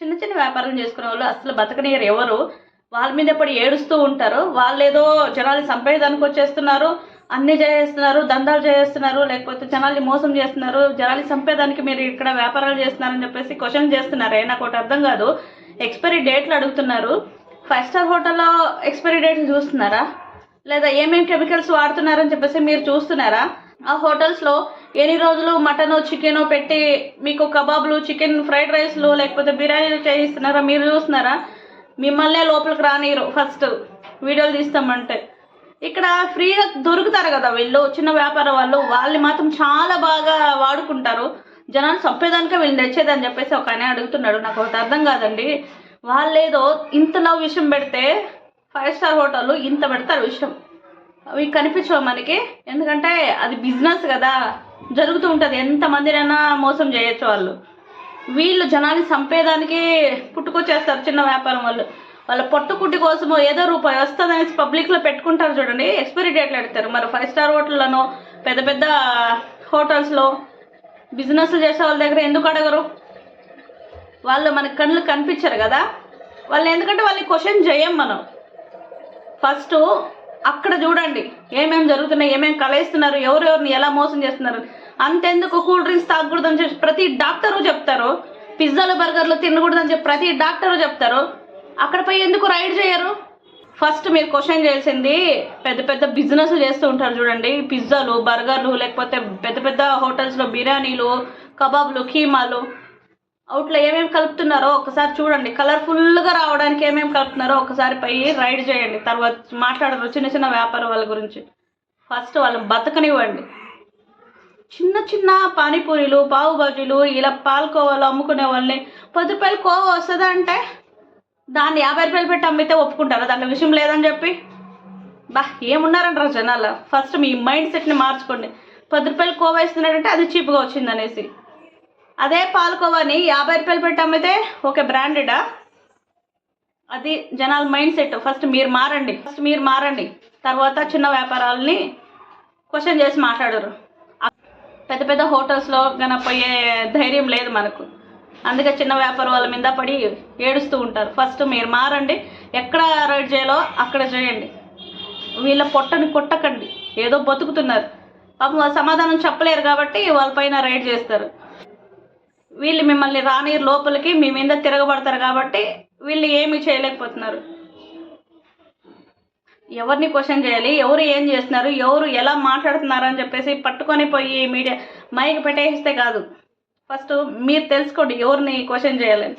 చిన్న చిన్న వ్యాపారం చేసుకునే వాళ్ళు అసలు బతకనీయరు ఎవరు? వాళ్ళ మీద పడి ఏడుస్తూ ఉంటారు. వాళ్ళు ఏదో జనాలు సంపేదానికి వచ్చేస్తున్నారు అన్ని చేస్తున్నారు దందాలు చేస్తున్నారు లేకపోతే జనాల్ని మోసం చేస్తున్నారు. జనాల్ని సంపేదానికి మీరు ఇక్కడ వ్యాపారాలు చేస్తున్నారని చెప్పేసి క్వశ్చన్ చేస్తున్నారు. నాకు ఒకటి అర్థం కాదు. ఎక్స్పైరీ డేట్లు అడుగుతున్నారు. ఫైవ్ స్టార్ హోటల్లో ఎక్స్పైరీ డేట్లు చూస్తున్నారా? లేదా ఏమేమి కెమికల్స్ వాడుతున్నారని చెప్పేసి మీరు చూస్తున్నారా? ఆ హోటల్స్లో ఎన్ని రోజులు మటన్ చికెన్ పెట్టి మీకు కబాబ్లు చికెన్ ఫ్రైడ్ రైస్లు లేకపోతే బిర్యానీలు చేయిస్తున్నారా? మీరు చూస్తున్నారా? మిమ్మల్నే లోపలికి రానిరు ఫస్ట్ వీడియోలు తీస్తామంటే. ఇక్కడ ఫ్రీగా దొరుకుతారు కదా వీళ్ళు చిన్న వ్యాపార వాళ్ళు. వాళ్ళని మాత్రం చాలా బాగా వాడుకుంటారు. జనాలు చంపేదానికే వీళ్ళు తెచ్చేదని చెప్పేసి ఒక ఆయన అడుగుతున్నాడు. నాకు ఒకటి అర్థం కాదండి. వాళ్ళేదో ఇంతలో విషయం పెడితే ఫైవ్ స్టార్ హోటల్ ఇంత పెడతారు విషయం. అవి కనిపించవు మనకి. ఎందుకంటే అది బిజినెస్ కదా. జరుగుతూ ఉంటుంది. ఎంతమందినైనా మోసం చేయొచ్చు వాళ్ళు. వీళ్ళు జనాన్ని చంపేదానికి పుట్టుకొచ్చేస్తారు చిన్న వ్యాపారం వాళ్ళు. వాళ్ళ పొట్టుకుట్టి కోసమో ఏదో రూపాయి వస్తుందనేసి పబ్లిక్లో పెట్టుకుంటారు చూడండి. ఎక్స్పైరీ డేట్లు పెడతారు. మరి ఫైవ్ స్టార్ హోటల్లోనో పెద్ద పెద్ద హోటల్స్లో బిజినెస్లు చేసే వాళ్ళ దగ్గర ఎందుకు అడగరు? వాళ్ళు మనకి కళ్ళు కనిపించరు కదా. వాళ్ళు ఎందుకంటే వాళ్ళని క్వశ్చన్ చేయం మనం. ఫస్ట్ అక్కడ చూడండి ఏమేమి జరుగుతున్నాయి ఏమేమి కలేస్తున్నారు ఎవరెవరిని ఎలా మోసం చేస్తున్నారు. అంతెందుకు కూల్ డ్రింక్స్ తాగకూడదని చెప్పి ప్రతి డాక్టరు చెప్తారు పిజ్జాలు బర్గర్లు తినకూడదని చెప్పి ప్రతి డాక్టరు చెప్తారు. అక్కడ పోయి ఎందుకు రైడ్ చేయరు? ఫస్ట్ మీరు క్వశ్చన్ చేసింది పెద్ద పెద్ద బిజినెస్ చేస్తూ ఉంటారు చూడండి పిజ్జాలు బర్గర్లు లేకపోతే పెద్ద పెద్ద హోటల్స్లో బిర్యానీలు కబాబ్లు కీమాలు అవుట్లో ఏమేమి కలుపుతున్నారో ఒకసారి చూడండి. కలర్ఫుల్గా రావడానికి ఏమేమి కలుపుతున్నారో ఒకసారి పోయి రైడ్ చేయండి. తర్వాత మాట్లాడరు చిన్న చిన్న వ్యాపారం వాళ్ళ గురించి. ఫస్ట్ వాళ్ళని బతకనివ్వండి. చిన్న చిన్న పానీపూరీలు పావు బాజీలు ఇలా పాలకోవాలు అమ్ముకునే వాళ్ళని పది రూపాయలు కోవ వస్తుందా అంటే? దాన్ని యాభై రూపాయలు పెట్టి అమ్మితే ఒప్పుకుంటారా? దాంట్లో విషయం లేదని చెప్పి. బా ఏమున్నారంటారు జనాలు? ఫస్ట్ మీ మైండ్ సెట్ని మార్చుకోండి. పది రూపాయలు కోవా ఇస్తున్నాడంటే అది చీప్గా వచ్చింది అనేసి అదే పాలకోవాని యాభై రూపాయలు పెట్టి అమ్మితే ఓకే బ్రాండెడా అది జనాల మైండ్ సెట్. ఫస్ట్ మీరు మారండి. ఫస్ట్ మీరు మారండి. తర్వాత చిన్న వ్యాపారాలని క్వశ్చన్ చేసి మాట్లాడరు. పెద్ద పెద్ద హోటల్స్లో గన పోయే ధైర్యం లేదు మనకు. అందుకే చిన్న వ్యాపారం వాళ్ళ మీద పడి ఏడుస్తూ ఉంటారు. ఫస్ట్ మీరు మారండి. ఎక్కడ రైడ్ చేయాలో అక్కడ చేయండి. వీళ్ళ పొట్టని కొట్టకండి. ఏదో బతుకుతున్నారు. పాపం సమాధానం చెప్పలేరు కాబట్టి వాళ్ళపైన రైడ్ చేస్తారు. వీళ్ళు మిమ్మల్ని రాని లోపలికి మీ మీద తిరగబడతారు కాబట్టి వీళ్ళు ఏమి చేయలేకపోతున్నారు. ఎవరిని క్వశ్చన్ చేయాలి? ఎవరు ఏం చేస్తున్నారు? ఎవరు ఎలా మాట్లాడుతున్నారు అని చెప్పేసి పట్టుకొని పోయి మీడియా మైక్ పెట్టేస్తే కాదు. ఫస్ట్ మీరు తెలుసుకోండి ఎవరిని క్వశ్చన్ చేయాలని.